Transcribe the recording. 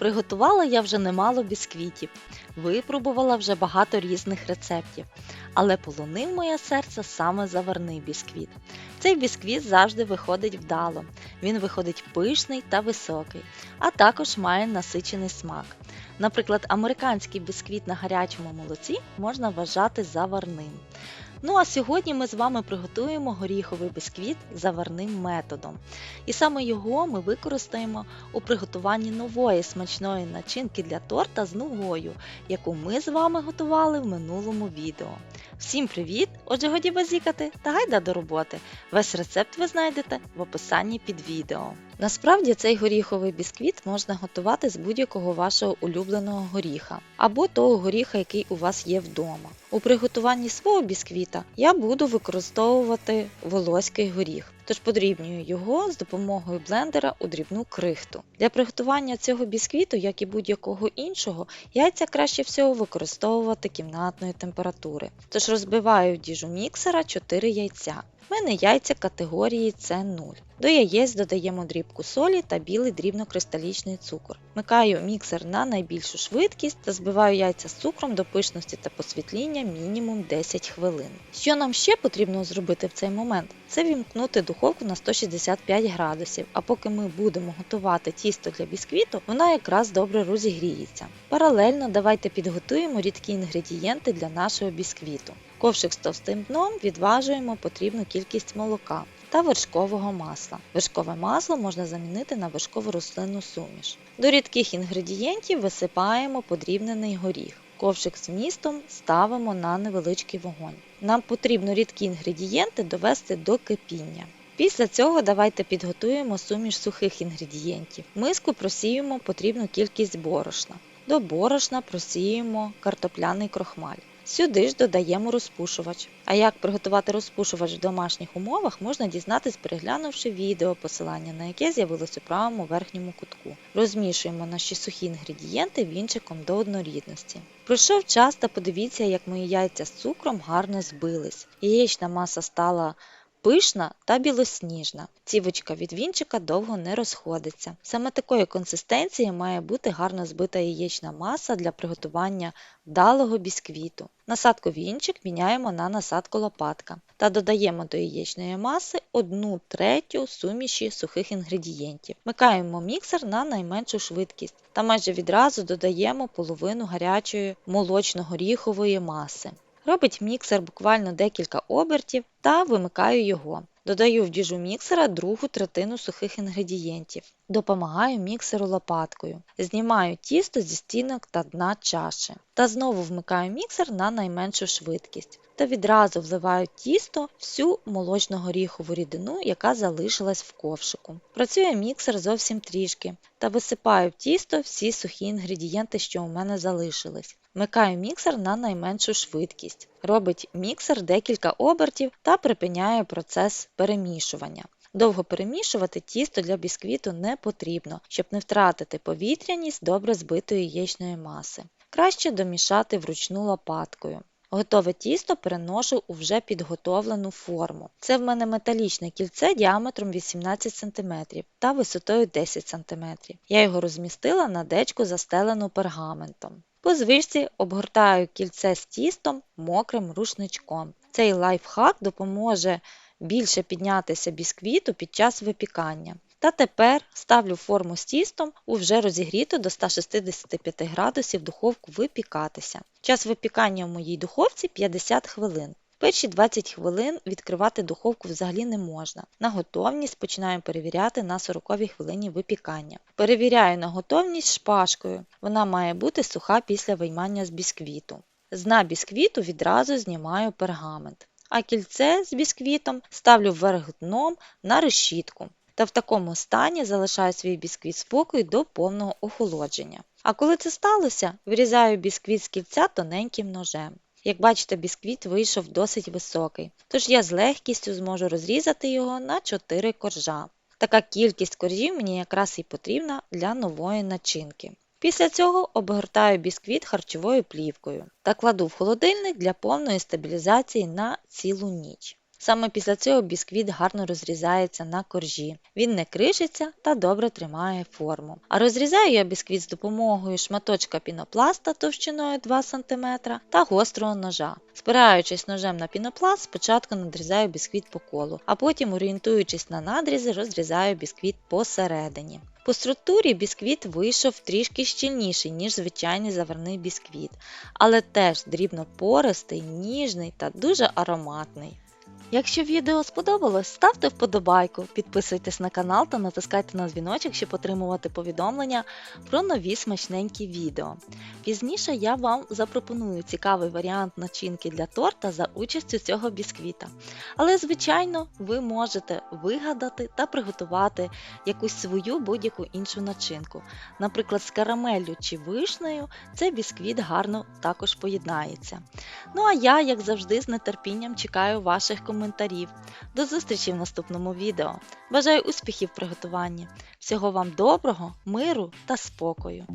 Приготувала я вже немало бісквітів, випробувала вже багато різних рецептів, але полонив моє серце саме заварний бісквіт. Цей бісквіт завжди виходить вдало, він виходить пишний та високий, а також має насичений смак. Наприклад, американський бісквіт на гарячому молоці можна вважати заварним. Ну а сьогодні ми з вами приготуємо горіховий бісквіт заварним методом. І саме його ми використаємо у приготуванні нової смачної начинки для торта з нугою, яку ми з вами готували в минулому відео. Всім привіт! Отже, годі базікати та гайда до роботи. Весь рецепт ви знайдете в описанні під відео. Насправді цей горіховий бісквіт можна готувати з будь-якого вашого улюбленого горіха або того горіха, який у вас є вдома. У приготуванні свого бісквіта я буду використовувати волоський горіх, тож подрібнюю його з допомогою блендера у дрібну крихту. Для приготування цього бісквіту, як і будь-якого іншого, яйця краще всього використовувати кімнатної температури. Тож розбиваю в діжу міксера 4 яйця. В мене яйця категорії С0. До яєць додаємо дрібку солі та білий дрібнокристалічний цукор. Микаю міксер на найбільшу швидкість та збиваю яйця з цукром до пишності та посвітління мінімум 10 хвилин. Що нам ще потрібно зробити в цей момент? Це вімкнути духовку на 165 градусів, а поки ми будемо готувати тісто для бісквіту, вона якраз добре розігріється. Паралельно давайте підготуємо рідкі інгредієнти для нашого бісквіту. Ковшик з товстим дном відважуємо потрібну кількість молока та вершкового масла. Вершкове масло можна замінити на вершкову рослинну суміш. До рідких інгредієнтів висипаємо подрібнений горіх. Ковшик з містом ставимо на невеличкий вогонь. Нам потрібно рідкі інгредієнти довести до кипіння. Після цього давайте підготуємо суміш сухих інгредієнтів. Миску просіємо потрібну кількість борошна. До борошна просіємо картопляний крохмаль. Сюди ж додаємо розпушувач. А як приготувати розпушувач в домашніх умовах, можна дізнатись, переглянувши відео, посилання на яке з'явилось у правому верхньому кутку. Розмішуємо наші сухі інгредієнти вінчиком до однорідності. Пройшов час та подивіться, як мої яйця з цукром гарно збились. Яєчна маса стала Пишна та білосніжна. Цівочка від вінчика довго не розходиться. Саме такої консистенції має бути гарно збита яєчна маса для приготування вдалого бісквіту. Насадку вінчик міняємо на насадку лопатка та додаємо до яєчної маси 1 третю суміші сухих інгредієнтів. Микаємо міксер на найменшу швидкість та майже відразу додаємо половину гарячої молочно-горіхової маси. Робить міксер буквально декілька обертів та вимикаю його. Додаю в діжу міксера другу третину сухих інгредієнтів. Допомагаю міксеру лопаткою. Знімаю тісто зі стінок та дна чаші. Та знову вмикаю міксер на найменшу швидкість. Та відразу вливаю тісто всю молочно-горіхову рідину, яка залишилась в ковшику. Працює міксер зовсім трішки та висипаю в тісто всі сухі інгредієнти, що у мене залишились. Вмикаю міксер на найменшу швидкість. Робить міксер декілька обертів та припиняє процес перемішування. Довго перемішувати тісто для бісквіту не потрібно, щоб не втратити повітряність добре збитої яєчної маси. Краще домішати вручну лопаткою. Готове тісто переношу у вже підготовлену форму. Це в мене металічне кільце діаметром 18 см та висотою 10 см. Я його розмістила на дечку застелену пергаментом. По звичці обгортаю кільце з тістом мокрим рушничком. Цей лайфхак допоможе більше піднятися бісквіту під час випікання. Та тепер ставлю форму з тістом у вже розігріту до 165 градусів духовку випікатися. Час випікання в моїй духовці 50 хвилин. Перші 20 хвилин відкривати духовку взагалі не можна. На готовність починаю перевіряти на 40 хвилині випікання. Перевіряю на готовність шпажкою. Вона має бути суха після виймання з бісквіту. З дна бісквіту відразу знімаю пергамент, а кільце з бісквітом ставлю вверх дном на решітку. Та в такому стані залишаю свій бісквіт спокою до повного охолодження. А коли це сталося, вирізаю бісквіт з кільця тоненьким ножем. Як бачите, бісквіт вийшов досить високий, тож я з легкістю зможу розрізати його на 4 коржа. Така кількість коржів мені якраз і потрібна для нової начинки. Після цього обгортаю бісквіт харчовою плівкою та кладу в холодильник для повної стабілізації на цілу ніч. Саме після цього бісквіт гарно розрізається на коржі. Він не кришиться та добре тримає форму. А розрізаю я бісквіт з допомогою шматочка пінопласта товщиною 2 см та гострого ножа. Спираючись ножем на пінопласт, спочатку надрізаю бісквіт по колу, а потім, орієнтуючись на надрізи, розрізаю бісквіт посередині. По структурі бісквіт вийшов трішки щільніший, ніж звичайний заварний бісквіт, але теж дрібно пористий, ніжний та дуже ароматний. Якщо відео сподобалось, ставте вподобайку, підписуйтесь на канал та натискайте на дзвіночок, щоб отримувати повідомлення про нові смачненькі відео. Пізніше я вам запропоную цікавий варіант начинки для торта за участю цього бісквіта. Але, звичайно, ви можете вигадати та приготувати якусь свою будь-яку іншу начинку. Наприклад, з карамеллю чи вишнею цей бісквіт гарно також поєднається. Ну а я, як завжди, з нетерпінням чекаю ваших коментарів. До зустрічі в наступному відео. Бажаю успіхів в приготуванні. Всього вам доброго, миру та спокою.